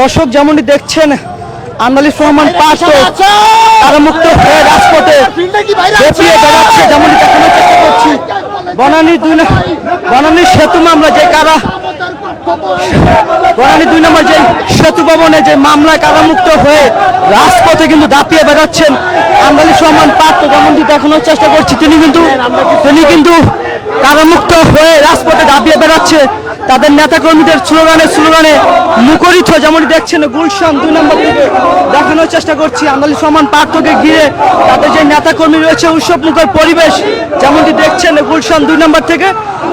দর্শক যেমনটি দেখছেন আন্দালিস রহমান তারা মুক্ত হয়ে রাজপথে যেমনটি দেখানোর চেষ্টা করছি। বনানী দুই বনানী সেতু মামলা যে কারা বনানী দুই নম্বর যে সেতু ভবনে যে মামলায় কারামুক্ত হয়ে রাজপথে কিন্তু দাপিয়ে বেড়াচ্ছেন আন্দালিস রহমান পাত্র যেমনটি দেখানোর চেষ্টা করছি, তিনি কিন্তু তিনি কিন্তু কারামুক্ত হয়ে রাজপথে দাপিয়ে বেড়াচ্ছে। তাদের নেতাকর্মীদের স্লোগানে স্লোগানে মুখরিত যেমনটি দেখছেন গুলশান দুই নম্বর থেকে দেখানোর চেষ্টা করছি। আন্দালিস রহমান পার্থকে ঘিরে তাদের যে নেতাকর্মী রয়েছে উৎসব মুখের পরিবেশ যেমনটি দেখছেন গুলশান দুই নম্বর থেকে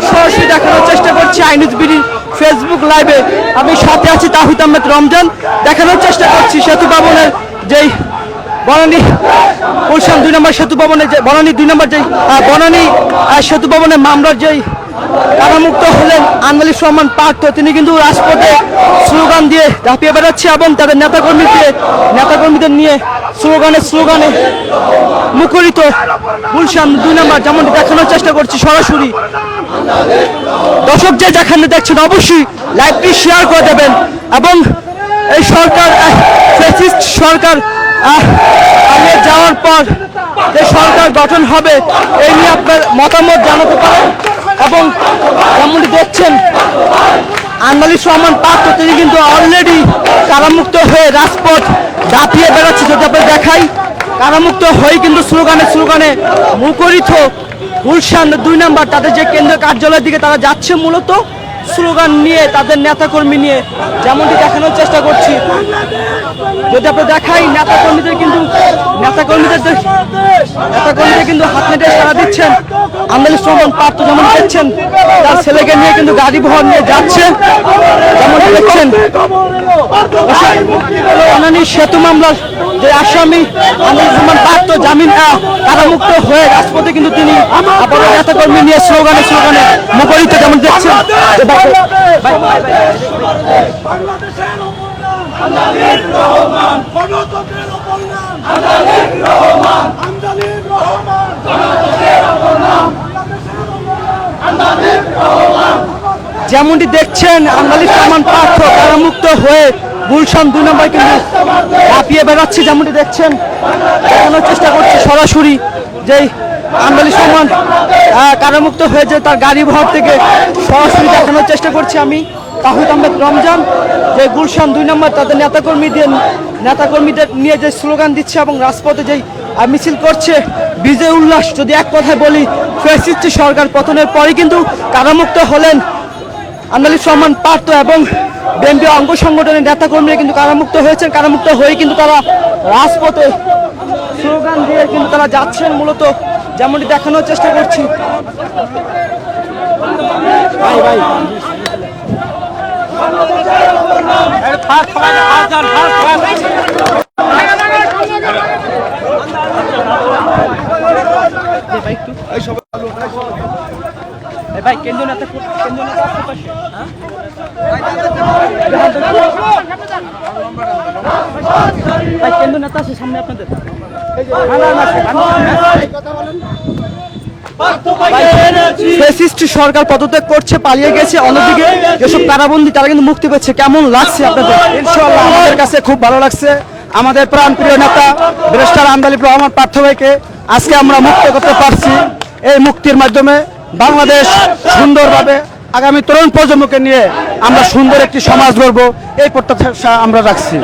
সরাসরি দেখানোর চেষ্টা করছি আইনুজ বিডির ফেসবুক লাইভে। আমি সাথে আছি তাহিদ আহমেদ রমজান। দেখানোর চেষ্টা করছি সেতু ভবনের যেই বনানী, গুলশান দুই নম্বর সেতু ভবনে যে বনানী, দুই নম্বর যেই বনানী সেতু ভবনের মামলার যেই কারামুক্ত হলেন আনমালিক রহমান পার্থ তিনি কিন্তু রাজপথে স্লোগান দিয়ে ঝাঁপিয়ে বেড়াচ্ছে এবং তাদের নেতাকর্মীকে, নেতাকর্মীদের নিয়ে স্লোগানে স্লোগানে মুখরিত গুলশান দুই নম্বর দেখানোর চেষ্টা করছি সরাসরি। দর্শক যে যেখানে দেখছেন, অবশ্যই লাইভটি শেয়ার করে দেবেন এবং এই সরকার সরকার আগে যাওয়ার পর যে সরকার গঠন হবে, এই নিয়ে আপনার মতামত জানাতে পারেন এবং যেমনটি দেখছেন, আনমালিক রহমান পাত্র, তিনি কিন্তু অলরেডি কারামুক্ত হয়ে রাজপথ দাপিয়ে বেড়াচ্ছে। যদি আপনার দেখাই, কারামুক্ত হয়ে কিন্তু স্লোগানে স্লোগানে মুখরিত গুলশান দুই নাম্বার, তাদের যে কেন্দ্রীয় কার্যালয়ের দিকে তারা যাচ্ছে মূলত। স্লোগান নিয়ে তাদের নেতাকর্মী নিয়ে যেমনটি দেখানোর চেষ্টা করছি। যদি আমরা দেখাই, নেতাকর্মীদের কিন্তু নেতাকর্মীদের নেতাকর্মীদের কিন্তু হাত নেটে সারা দিচ্ছেন। আন্দালিস রহমান পাত্র যেমন দেখছেন, তার ছেলেকে নিয়ে কিন্তু গাড়ি বহর নিয়ে যাচ্ছে। যেমন দেখছেন, অনানী সেতু মামলার যে আসামি পাত্র জামিন কারামুক্ত হয়ে কিন্তু তিনি আবারও নেতাকর্মী নিয়ে স্লোগানে স্লোগানে মুখরিত যেমন দেখছেন যেমনটি দেখছেন আন্দালিস রহমান পার্থ কারামুক্ত হয়ে গুলশান দুই নম্বর কিন্তু কাঁপিয়ে বেড়াচ্ছে যেমনটি দেখছেন। দেখানোর চেষ্টা করছে সরাসরি যেই আন্দালিস রহমান আহ, কারামুক্ত হয়ে যে তার গাড়ি ভর থেকে সরাসরি দেখানোর চেষ্টা করছি আমি। তাহিদ আহমেদ রমজান যে গুলশান দুই নম্বর তাদের নেতাকর্মীদের নেতাকর্মীদের নিয়ে যে স্লোগান দিচ্ছে এবং রাজপথে যেই মিছিল করছে বিজয় উল্লাস যদি এক কথায় বলি ফেসিস্ট সরকার পতনের পরে কিন্তু কারামুক্ত হলেন আন্দালিস রহমান পার্থ এবং বিএনপি অঙ্গ সংগঠনের নেতাকর্মীরা কিন্তু কারামুক্ত হয়েছেন কারামুক্ত হয়ে কিন্তু তারা রাজপথে স্লোগান দিয়ে কিন্তু তারা যাচ্ছেন মূলত যেমনটি দেখানোর চেষ্টা করছি। ভাই ভাই। ভাই একটু। এই ভাই কেন্দ্র কেন্দ্র ভাই কেন্দ্র সামনে আপনাদের। সরকার পদত্যাগ করছে, পালিয়ে গেছে, অন্যদিকে যেসব কারাবন্দী, তারা কিন্তু মুক্তি পেয়েছে। কেমন লাগছে আপনাদের? ইনশাআল্লাহ আমাদের কাছে খুব ভালো লাগছে। আমাদের প্রাণ প্রিয় নেতা ব্রেস্টার আন্দালিব রহমান পার্থ ভাইকে আজকে আমরা মুক্ত করতে পারছি। এই মুক্তির মাধ্যমে বাংলাদেশ সুন্দরভাবে আগামী তরুণ প্রজন্মকে নিয়ে আমরা সুন্দর একটি সমাজ গড়ব এই প্রত্যাশা আমরা রাখছি।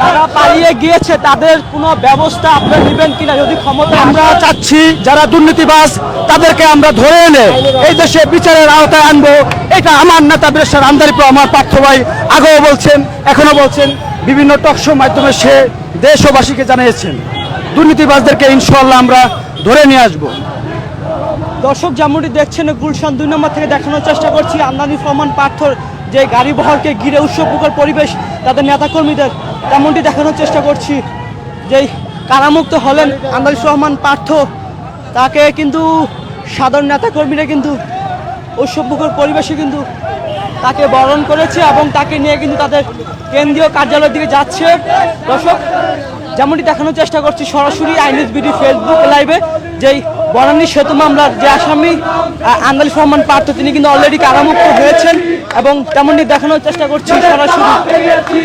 যারা পালিয়ে গিয়েছে তাদের কোনো ব্যবস্থা আপনারা নেবেন কিনা যদি ক্ষমতা আমরা চাচ্ছি যারা দুর্নীতিবাস তাদেরকে আমরা ধরে এনে এই দেশে বিচারের আওতায় আনব। এটা আমার নেতা ব্রেস্টার আন্দালিব রহমান পার্থ ভাই আগেও বলছেন এখনও বলছেন বিভিন্ন টকশো মাধ্যমে সে দেশবাসীকে জানিয়েছেন। দুর্নীতিবাজদেরকে ইনশাল্লাহ আমরা ধরে নিয়ে আসব। দর্শক যেমনটি দেখছেন, গুলশান দুই নম্বর থেকে দেখানোর চেষ্টা করছি। আমদানি রহমান পার্থর যে গাড়ি বহরকে ঘিরে উৎসবমুখর পরিবেশ তাদের নেতাকর্মীদের, তেমনটি দেখানোর চেষ্টা করছি। যেই কারামুক্ত হলেন আমদানি রহমান পার্থ, তাকে কিন্তু সাধারণ নেতাকর্মীরা কিন্তু উৎসবমুখর পরিবেশে কিন্তু তাকে বরণ করেছে এবং তাকে নিয়ে কিন্তু তাদের কেন্দ্রীয় কার্যালয়ের দিকে যাচ্ছে। দর্শক, যেমনটি দেখানোর চেষ্টা করছি, সরাসরি আইনিজ বিডি ফেসবুক লাইভে, যেই বনানী সেতু মামলার যে আসামি আহ, আন্দালি সম্মান পার্থ তিনি কিন্তু অলরেডি কারামুক্ত হয়েছেন এবং তেমনটি দেখানোর চেষ্টা করছি সরাসরি